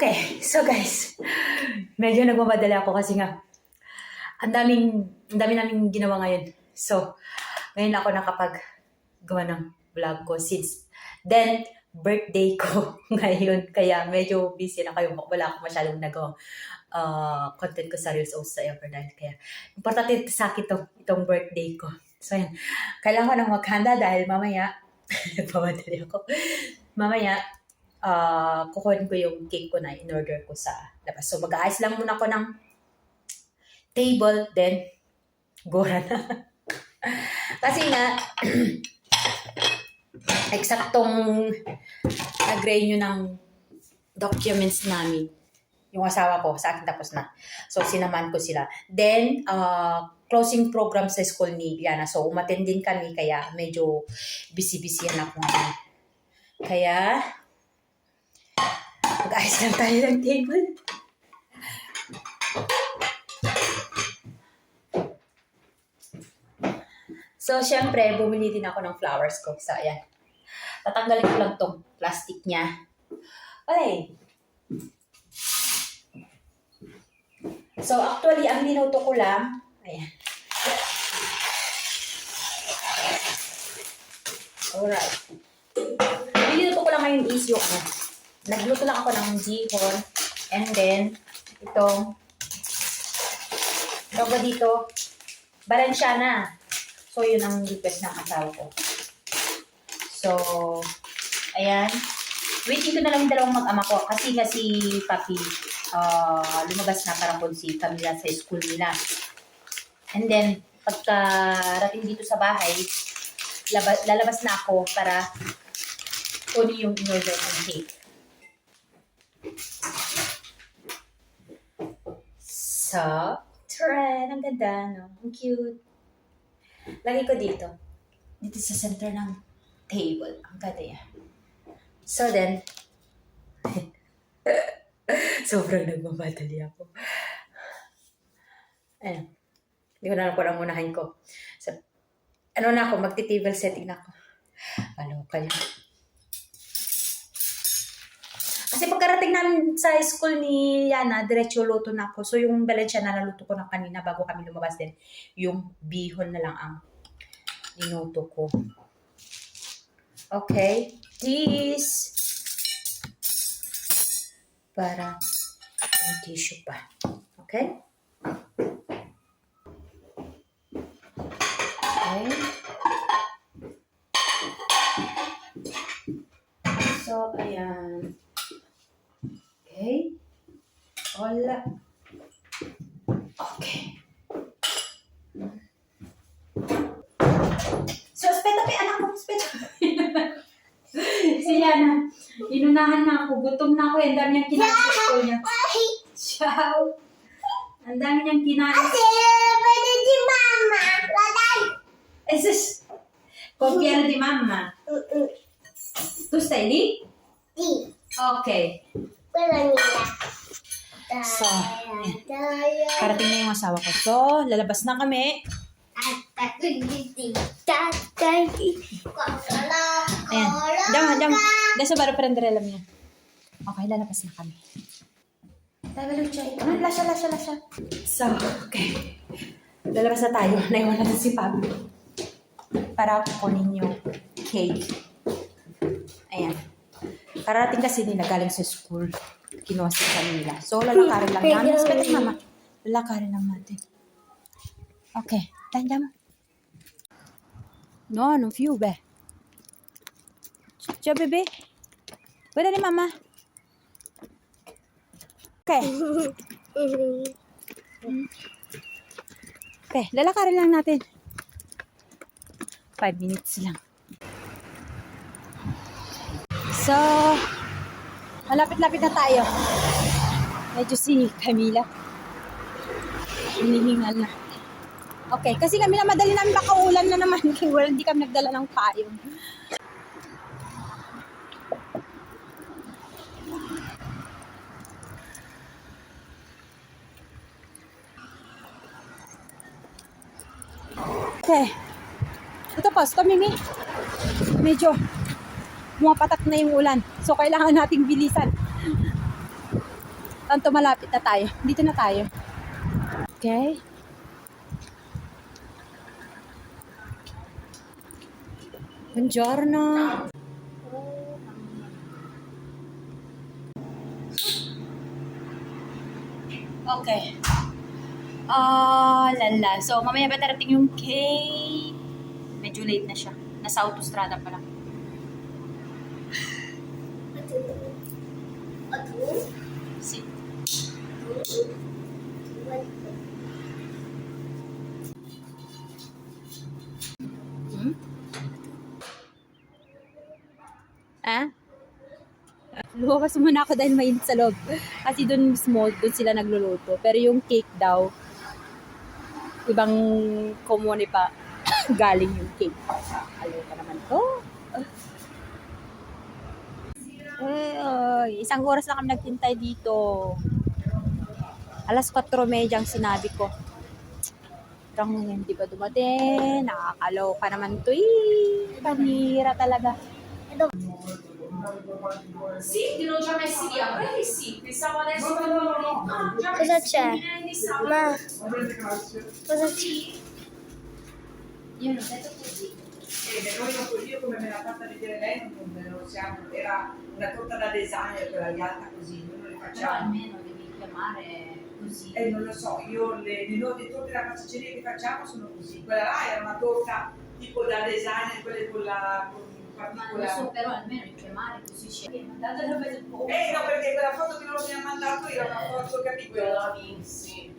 Okay, so guys, medyo nagmamadali ako kasi nga, ang daming, ang dami naming ginawa ngayon. So, ngayon ako nakapag gawa ng vlog ko since then, birthday ko ngayon. Kaya medyo busy na kayo. Wala ako masyadong nagawa uh, content ko sa Reels sa Evernight. Kaya, importante sa akin itong, itong birthday ko. So, yan. Kailangan ko nang maghanda dahil mamaya, nagpamadali ako. Mamaya, uh, kukunin ko yung cake ko na in-order ko sa labas. So, mag-aayos lang muna ako ng table, then, gora na. Kasi nga, eksaktong nag-renew ng documents namin. Yung asawa ko, sa akin tapos na. So, sinaman ko sila. Then, uh, closing program sa school ni Liana. So, umattend din kami, kaya medyo busy-busy yan ako. Kaya, mag-ayos lang tayo ng table. So, syempre, bumili din ako ng flowers ko. So, ayan. Tatanggalin ko lang tong plastic niya. Okay. So, actually, ang ninuto ko lang, ayan. Alright. Ang ninuto ko lang ngayon is yung, ano, nagluto lang ako ng jihon, and then, itong, tawag dito, Balenciana. So, yun ang request ng asawa ko. So, ayan. Waiting ko na lang yung dalawang mag-ama ko. Kasi nga si Papi, uh, lumabas na para po si Camila sa school nila. And then, pagka rating dito sa bahay, laba- lalabas na ako para kunin yung in-order ng cake. So, tren, ang ganda, no? Ang cute. Lagay ko dito. Dito sa center ng table. Ang ganda yan. So then, sobrang nagmamadali ako. Ayan. Hindi ko na alam kung unahin ko. So, ano na ako, magti-table setting na ako. Ano kayo? Kasi pagkarating namin sa school ni Yana, diretso luto na ako. So yung Valencia na naluto ko na kanina bago kami lumabas din. Yung bihon na lang ang ninuto ko. Okay. This. Para yung tissue pa. Okay? Okay. So, ayan. Wala. Okay. So, speta pa anak ko, speta Si Yana, inunahan na ako, gutom na ako, eh. ang dami niyang kinain school niya. Ciao! Ang dami niyang kinain. Kasi pwede di mama. Lalay. Eh, sus! Confiano di mamma. Tu stai lì? Di. Okay. Wala nila. So, Tayo. Parating na yung asawa ko. So, lalabas na kami. Ayan. Kola. Diyan, diyan. Diyan sa baro prendere alam niya. Okay, lalabas na kami. Tayo, Lucha. Ano, lasya, lasya, lasya. So, okay. Lalabas na tayo. Naiwan na si Pablo. Para kunin yung cake. Ayan. Karating kasi nila galing sa school. Kinuha si kanila. So, lalakarin lang namin. Spet mama. Lalakarin lang natin. Okay. Tanda mo. No, no view be. Ciao, bebe. Pwede ni mama. Okay. Okay, lalakarin lang natin. Five minutes lang. So, malapit-lapit na tayo. Medyo si Camila. Hinihingal na. Okay, kasi kami na madali namin baka ulan na naman. Wala, hindi kami nagdala ng payong. Okay. Ito po, ito Mimi. Medyo pumapatak na yung ulan. So, kailangan nating bilisan. Tanto malapit na tayo. Dito na tayo. Okay. Buongiorno. Okay. Ah, lala. So, mamaya ba darating yung cake? Medyo late na siya. Nasa autostrada pa lang. Atu. Si Hmm? Ah? Lumabas muna ako dahil mainit sa loob. Kasi doon mismo, doon sila nagluluto. Pero yung cake daw, ibang komune pa galing yung cake. Alo pa naman to. Eh, oy, isang oras na kami nagtintay dito. Alas 4.30 ang sinabi ko. Parang hindi pa dumating. Nakakaloka naman to eh. Panira talaga. Sì, ti l'ho già messi via, quelli sì, pensavo adesso che non Ah, Cosa c'è? Ma cosa c'è? Io detto così. E noi dopo io come me l'ha fatta vedere lei non, non lo siamo, era una torta da designer quella alta così, noi non le Però facciamo. almeno devi chiamare così. E non lo so, io le, le, le torte da pasticceria che facciamo sono così. Quella là era una torta tipo da designer, quelle con la con Ma lo so, però almeno chiamare così c'è. Ha la Eh no, perché quella foto che loro mi hanno mandato era una foto, capito? Quella Vinci.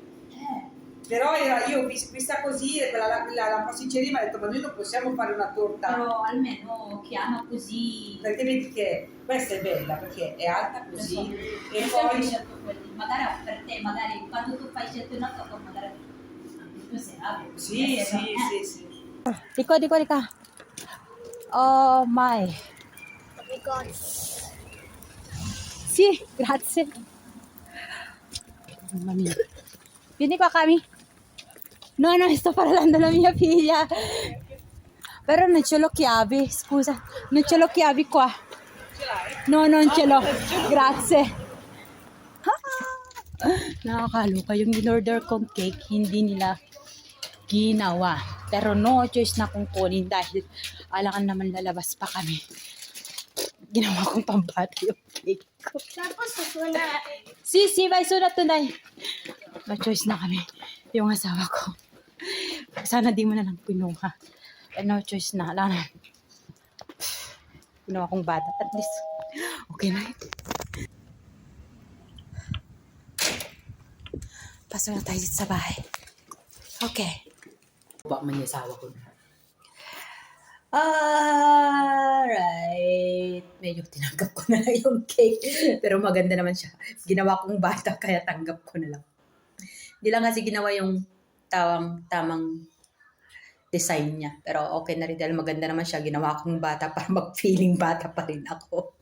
Però era, io vista così e quella là- la, la pasticceria mi ha detto ma noi non possiamo fare una torta. però almeno chiama così. Perché vedi che questa è bella perché è alta così so. e Io poi scelto quelli. Magari per te, magari quando tu fai scelto una cosa, magari tu sei abile. Sì, sì, eh. sì, sì. Di qua, di qua, di qua. Oh my. Because Sì, grazie. Mamma mia. Vieni qua, Cami. No, no, sto parlando alla mia figlia. Però non ce l'ho chiavi, scusa. Non ce l'ho chiavi qua. No, non ce l'ho. Grazie. Ah! Nakakaloka. Yung in-order kong cake, hindi nila ginawa. Pero no choice na kung kunin dahil alangan naman lalabas pa kami. Ginawa kong pambata yung cake ko. tapos susuna. Si, si, may sunat tunay. No choice na kami. Yung asawa ko. Sana di mo na lang pinuha. Eh, no choice na. Wala na. Ginawa kong bata. At least, okay na. Pasok na tayo dito sa bahay. Okay. Ba man yung asawa ko. Alright. Medyo tinanggap ko na lang yung cake. Pero maganda naman siya. Ginawa kong bata kaya tanggap ko na lang. Hindi lang kasi ginawa yung tawang tamang design niya. Pero okay na rin dahil maganda naman siya. Ginawa kong bata para mag-feeling bata pa rin ako.